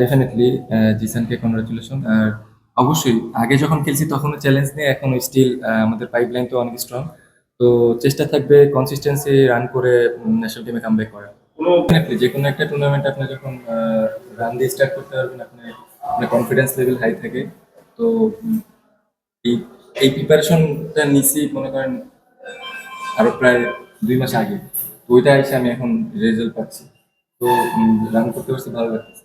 Definitely জিসানকে congratulation আর অবশ্যই, আগে যখন খেলছি তখনও চ্যালেঞ্জ নিয়ে এখন স্টিল আমাদের পাইপলাইন তো অনেক স্ট্রং তো চেষ্টা থাকবে কনসিস্টেন্সি রান করে ন্যাশনাল টিমে কামব্যাক করা কোনো ডেফিনেটলি যে কোনো একটা টুর্নামেন্ট আপনি যখন রান দিয়ে স্টার্ট করতে পারবেন আপনি আপনার কনফিডেন্স লেভেল হাই থাকে। তো এই এই প্রিপারেশনটা নিছি, মনে করেন আরও প্রায় দুই মাস আগে। তো ওইটা এসে আমি এখন রেজাল্ট পাচ্ছি। তো রান করতে পারছি, ভালো লাগতেছে।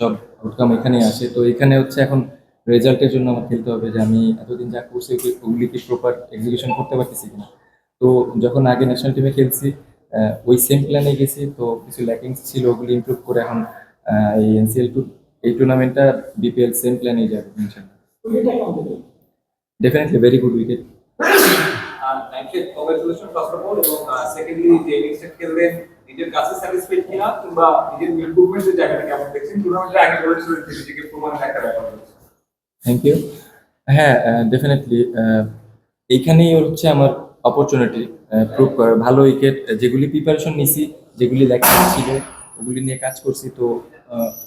সব আউটকাম এখানে আসে। তো এখানে হচ্ছে এখন রেজাল্টের জন্য আমার খেলতে হবে যে আমি এতদিন যা করছি ওগুলি- কি প্রপার এক্সিকিউশন করতে পারতেছি কিনা। তো যখন আগে ন্যাশনাল টিমে খেলছি ওই সেম প্ল্যানে গেছি। তো কিছু ল্যাকিংস ছিল ওগুলি ইমপ্রুভ করে এখন এই এনসিএল টু এই টুর্নামেন্টটা বিপিএল সেম প্ল্যানেই যাবে ইনশাল্লাহ। ডেফিনেটলি ভেরি গুড উইকেট খেললেন, নিজের কাছে কিনা নিজের জায়গাটা থ্যাংক ইউ হ্যাঁ ডেফিনেটলি এইখানেই হচ্ছে আমার অপরচুনিটি প্রুভ করার ভালো উইকেট যেগুলি প্রিপারেশন নিছি, যেগুলি লেখা ছিল, ওগুলি নিয়ে কাজ করছি, তো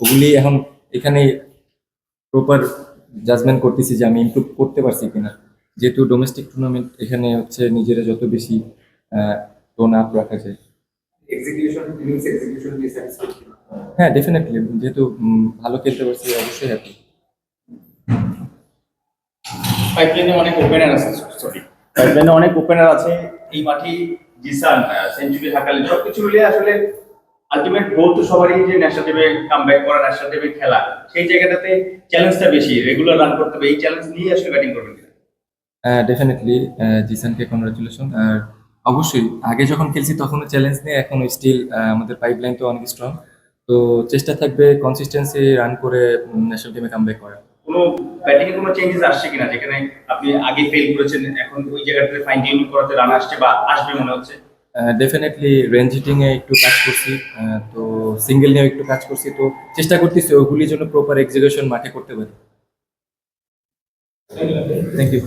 ওগুলি এখন এখানে প্রপার জাজমেন্ট করতেছি যে আমি ইমপ্রুভ করতে পারছি কিনা। যেহেতু ডোমেস্টিক টুর্নামেন্ট এখানে হচ্ছে নিজেরা যত বেশি টোন আপ রাখা যায়। এক্সিকিউশন ইনিংস এক্সিকিউশন দিয়ে স্যাটিসফাইড হ্যাঁ ডেফিনেটলি যেহেতু ভালো খেলতে পারছি অবশ্যই হ্যাপি পাইপলাইনে অনেক ওপেনার আছে সরি পাইপলাইনে অনেক ওপেনার আছে এই মাঠে জিসান সেঞ্চুরি হাকালি সবকিছু মিলিয়ে আসলে আলটিমেট গোল তো সবারই যে ন্যাশনাল টিমে কামব্যাক করা ন্যাশনাল টিমে খেলা সেই জায়গাটাতে চ্যালেঞ্জটা বেশি রেগুলার রান করতে হবে এই চ্যালেঞ্জ নিয়ে আসলে ব্যাটিং করবেন? ডেফিনেটলি জিসানকে কংগ্রাচুলেশন আর অবশ্যই আগে যখন খেলছি তখনও চ্যালেঞ্জ নিয়ে এখন স্টিল আমাদের পাইপলাইন তো অনেক স্ট্রং তো চেষ্টা থাকবে কনসিস্টেন্সি রান করে ন্যাশনাল টিমে কামব্যাক করা কোনো ব্যাটিং কোনো চেঞ্জেস আসছে কিনা? যেখানে আপনি আগে ফেল করেছেন এখন ওই জায়গাটাতে ফাইন টিউনিং করাতে রান আসছে বা আসবে মনে হচ্ছে? ডেফিনেটলি রেঞ্জ হিটিং এ একটু কাজ করছি। তো সিঙ্গেল নিয়েও একটু কাজ করছি। তো চেষ্টা করতেছি ওগুলির জন্য প্রপার এক্সিকিউশন মাঠে করতে পারি। থ্যাংক ইউ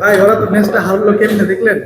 ভাই ওরা তো ম্যাচটা হারলো কেমনে দেখলেন